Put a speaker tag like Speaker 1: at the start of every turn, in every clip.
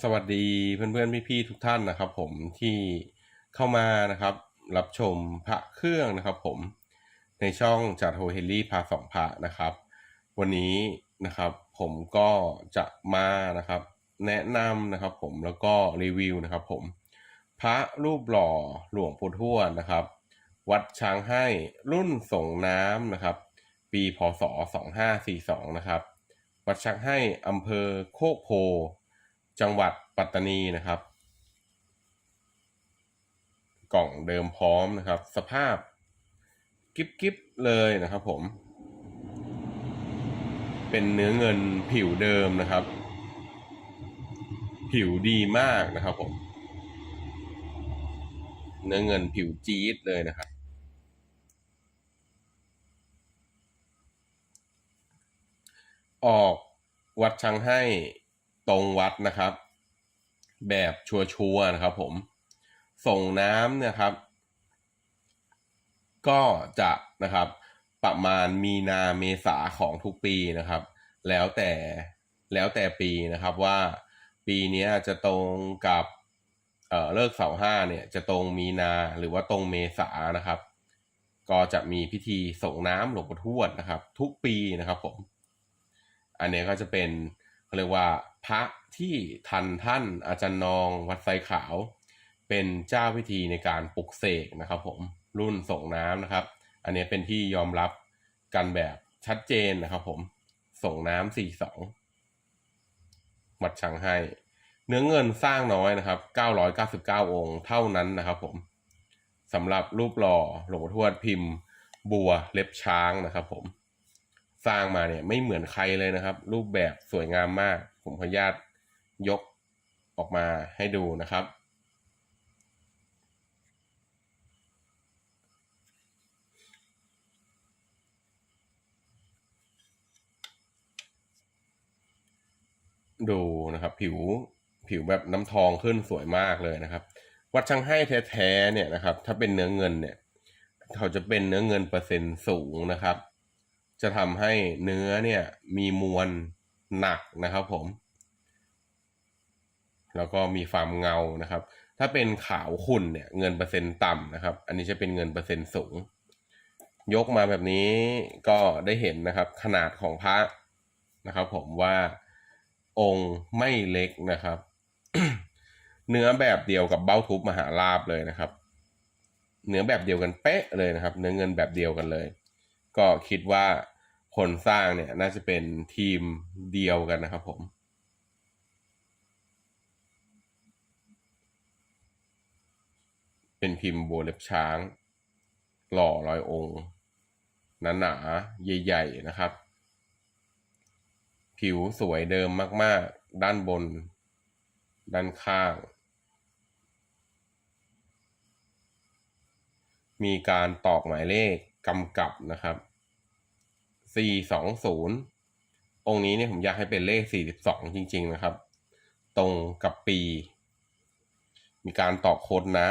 Speaker 1: สวัสดีเพื่อนๆพี่ๆทุกท่านนะครับ ผมที่เข้ามานะครับ รับชมพระเครื่องนะครับ ผมในช่องจัดโฮเฮลี่พาสองพระนะครับ วันนี้นะครับผมก็จะมานะครับ แนะนำนะครับ ผมแล้วก็รีวิวนะครับ ผมพระรูปหล่อหลวงปู่ทวดนะครับ วัดช้างให้รุ่นส่งน้ำนะครับ ปีพศ 2542 นะครับ วัดช้างให้อำเภอโคกโพ จังหวัดปัตตานีนะครับ กล่องเดิมพร้อมนะครับ สภาพกิ๊บกิ๊บเลยนะครับผม เป็นเนื้อเงินผิวเดิมนะครับ ผิวดีมากนะครับผม เนื้อเงินผิวจี๊ดเลยนะครับออกวัดช้างให้ ตรงวัดนะครับ แบบชัวร์ๆนะครับผม ส่งน้ำเนี่ยครับ ก็จะนะครับ ประมาณมีนาเมษาของทุกปีนะครับ แล้วแต่แล้วแต่ปีนะครับว่าปีนี้จะตรงกับเออเลิกเสาห้าเนี่ยจะตรงมีนาหรือว่าตรงเมษานะครับ ก็จะมีพิธีส่งน้ำหลวงปู่ทวดนะครับ ทุกปีนะครับผม อันนี้ก็จะเป็นเขาเรียกว่า พระที่ทันท่านอาจารย์นองวัดไซขาว เป็นเจ้าพิธีในการปลุกเสกนะครับ ผมรุ่นส่งน้ำนะครับ อันนี้เป็นที่ยอมรับกันแบบชัดเจนนะครับผมส่งน้ำสี่สองวัดชังให้ เนื้อเงินสร้างน้อยนะครับ999องค์เท่านั้นนะครับ ผมสำหรับรูปหล่อหลวงทวดพิมพ์ บัวเล็บช้างนะครับ ผม สร้างมาเนี่ยไม่เหมือนใครเลยนะครับ รูปแบบสวยงามมาก ผมขออนุญาตยกออกมาให้ดูนะครับ ดูนะครับผิวผิวแบบน้ำทองขึ้นสวยมากเลยนะครับ วัดช่างให้แท้ๆเนี่ยนะครับ ถ้าเป็นเนื้อเงินเนี่ย เขาจะเป็นเนื้อเงินเปอร์เซ็นต์สูงนะครับ จะทำให้เนื้อเนี่ยมีมวลหนักนะครับผม แล้วก็มีความเงานะครับ ถ้าเป็นขาวขุ่นเนี่ยเงินเปอร์เซ็นต์ต่ำนะครับ อันนี้จะเป็นเงินเปอร์เซ็นต์สูง ยกมาแบบนี้ก็ได้เห็นนะครับ ขนาดของพระนะครับ ผมว่าองค์ไม่เล็กนะครับ เนื้อแบบเดียวกับเบ้าทุบมหาลาบเลยนะครับ เนื้อแบบเดียวกันเป๊ะเลยนะครับ เนื้อเงินแบบเดียวกันเลย ก็คิดว่า คนสร้างเนี่ยน่าจะเป็นทีมเดียวกันนะครับผมเป็นพิมพ์โบวเล็บช้าง หล่อรอยองค์หนาๆใหญ่ ๆ นะครับ ผิวสวยเดิมมาก ๆ ด้านบน ด้านข้าง มีการตอกหมายเลขกำกับนะครับ สี่สองศูนค์นี้เนี่ยผมอยากให้เป็นเลขสี่สิบสองจริง ๆ นะครับ ตรงกับปี มีการตอกโค้ดนะ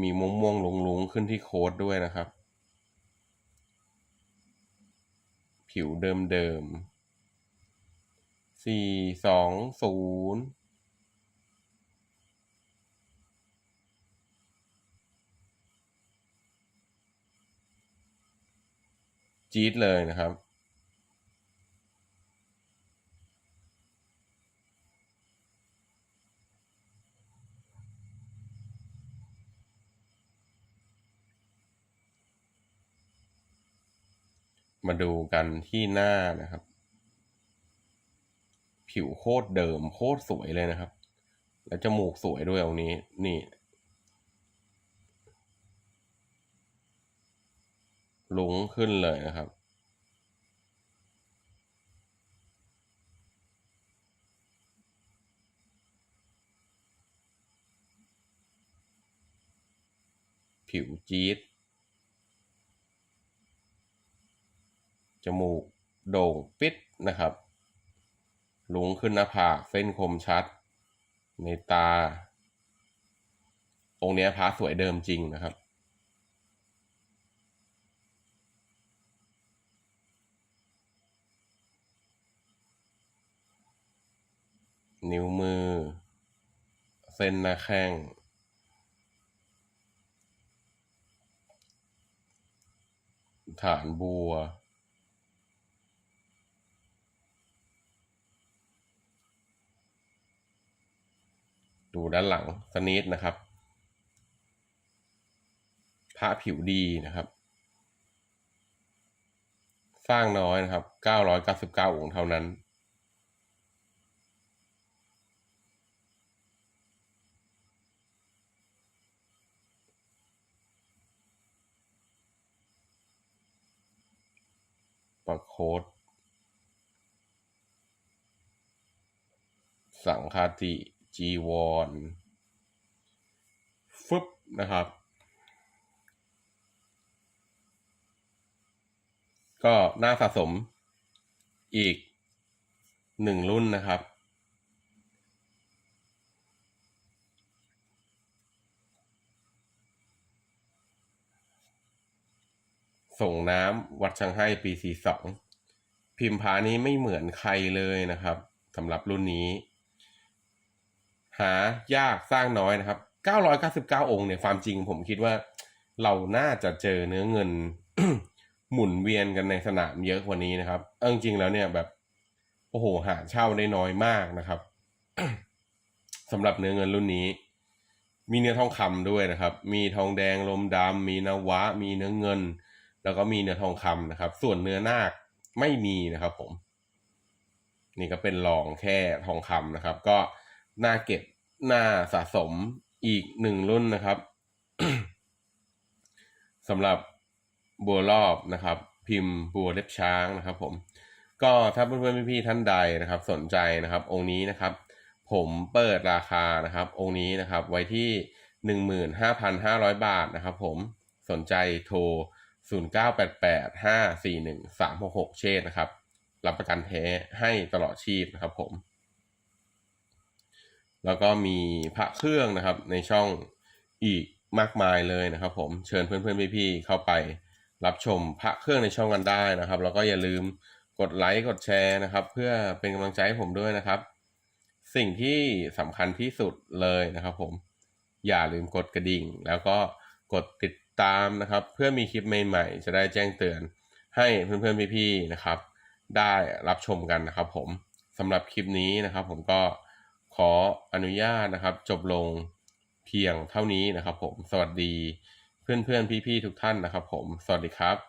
Speaker 1: มีม่วงม่วงลุงลุงขึ้นที่โค้ดด้วยนะครับ ผิวเดิมเดิมสี่สองศูนย์ จี๊ดเลยนะครับ มาดูกันที่หน้านะครับ ผิวโคตรเดิมโคตรสวยเลยนะครับ แล้วจมูกสวยด้วยเอางค์นี้ นี่ลุงขึ้นเลยนะครับ ผิวจี๊ด จมูกโด่งปิดนะครับ หลงขึ้นหน้าผากเส้นคมชัด ในตา องค์นี้พระสวยเดิมจริงนะครับ นิ้วมือ เส้นหน้าแข้ง ฐานบัว ดูด้านหลังสนิดนะครับ พระผิวดีนะครับ สร้างน้อยนะครับ 999องค์เท่านั้น คดสังคาติ จีวรฟึบนะครับ ก็น่าสะสมอีกหนึ่งรุ่นนะครับ ส่งน้ำวัดชังให้ปีสี่สอง พิมพ์พานี้ไม่เหมือนใครเลยนะครับสำหรับรุ่นนี้ หายากสร้างน้อยนะครับ 999 องค์เนี่ยความจริงผมคิดว่า เราน่าจะเจอเนื้อเงิน หมุนเวียนกันในสนามเยอะกว่านี้นะครับเอาจริงแล้วเนี่ยแบบโอ้โหหาเช่าได้น้อยมากนะครับสำหรับเนื้อเงินรุ่นนี้ มีเนื้อทองคำด้วยนะครับ มีทองแดงลมดำมีนวะ มีเนื้อเงิน แล้วก็มีเนื้อทองคำนะครับ ส่วนเนื้อนาค ไม่มีนะครับผม นี่ก็เป็นรองแค่ทองคำนะครับ ก็น่าเก็บน่าสะสมอีกหนึ่งรุ่นนะครับสำหรับบัวรอบนะครับ พิมพ์บัวเล็บช้างนะครับ ผม ก็ถ้าเพื่อนๆพี่ๆท่านใดนะครับ สนใจนะครับ องค์นี้นะครับ ผมเปิดราคานะครับ องค์นี้นะครับ ไว้ที่หนึ่งหมื่นห้าพันห้าร้อยบาทนะครับ ผมสนใจโทร ศูนย์เก้าแปดแปดห้าสี่หนึ่งสามหกหกเชษนะครับ รับประกันแท้ให้ตลอดชีพนะครับผม แล้วก็มีพระเครื่องนะครับในช่องอีกมากมายเลยนะครับ ผม เชิญเพื่อนๆพี่ๆเข้าไปรับชมพระเครื่องในช่องกันได้นะครับ แล้วก็อย่าลืมกดไลค์กดแชร์นะครับ เพื่อเป็นกำลังใจให้ผมด้วยนะครับ สิ่งที่สำคัญที่สุดเลยนะครับ ผมอย่าลืมกดกระดิ่ง แล้วก็กดติด ตามนะครับ เพื่อมีคลิปใหม่ๆ จะได้แจ้งเตือนให้เพื่อนๆพี่ๆนะครับ ได้รับชมกันนะครับผมสำหรับคลิปนี้นะครับ ผมก็ขออนุญาตนะครับ จบลงเพียงเท่านี้นะครับ ผมสวัสดีเพื่อนๆพี่ๆทุกท่านนะครับ ผมสวัสดีครับ